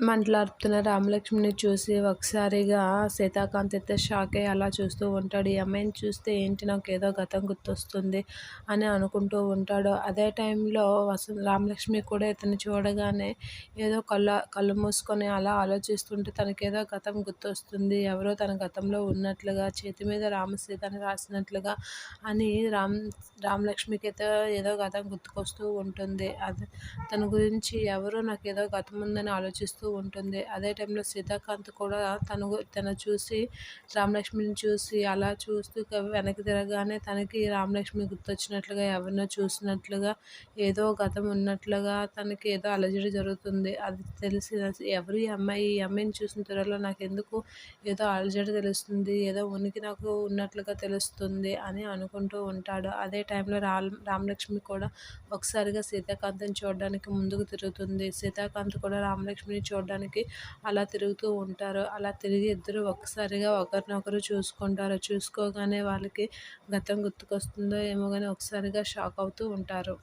మంటలార్పుతున్న రామలక్ష్మిని చూసి ఒకసారిగా సీతాకాంత్ అయితే షాక్ అయ్యి అలా చూస్తూ ఉంటాడు. ఈ అమ్మాయిని చూస్తే ఏంటి నాకు ఏదో గతం గుర్తొస్తుంది అని అనుకుంటూ ఉంటాడు. అదే టైంలో వసు రామలక్ష్మి కూడా ఇతను చూడగానే ఏదో కళ్ళ కళ్ళు మూసుకొని అలా ఆలోచిస్తుంటే తనకేదో గతం గుర్తొస్తుంది. ఎవరో తన గతంలో ఉన్నట్లుగా చేతి మీద రామసీత అని రాసినట్లుగా అని రామ్ రామలక్ష్మికి అయితే ఏదో గతం గుర్తుకొస్తూ ఉంటుంది. అది తన గురించి ఎవరో నాకు ఏదో గతం ఉందని ఆలోచిస్తూ ఉంటుంది. అదే టైంలో సీతాకాంత్ కూడా తను తను చూసి రామలక్ష్మిని చూసి అలా చూస్తూ వెనక్కి తిరగగానే తనకి రామలక్ష్మి గుర్తొచ్చినట్లుగా ఎవరినో చూసినట్లుగా ఏదో గతం ఉన్నట్లుగా తనకి ఏదో అలజడి జరుగుతుంది. అది తెలిసి ఎవరి అమ్మాయి ఈ అమ్మాయిని చూసిన త్వరలో నాకు ఎందుకు ఏదో అలజడి తెలుస్తుంది ఏదో ఉనికి నాకు ఉన్నట్లుగా తెలుస్తుంది అని అనుకుంటూ ఉంటాడు. అదే టైంలో రామ్ రామలక్ష్మి కూడా ఒకసారిగా సీతాకాంత్ని చూడడానికి ముందుకు తిరుగుతుంది. సీతాకాంత్ కూడా రామలక్ష్మిని చూడడానికి అలా తిరుగుతూ ఉంటారు. అలా తిరిగి ఇద్దరు ఒక్కసారిగా ఒకరినొకరు చూసుకుంటారు. చూసుకోగానే వాళ్ళకి గతం గుర్తుకొస్తుందో ఏమో కానీ ఒకసారిగా షాక్ అవుతూ ఉంటారు.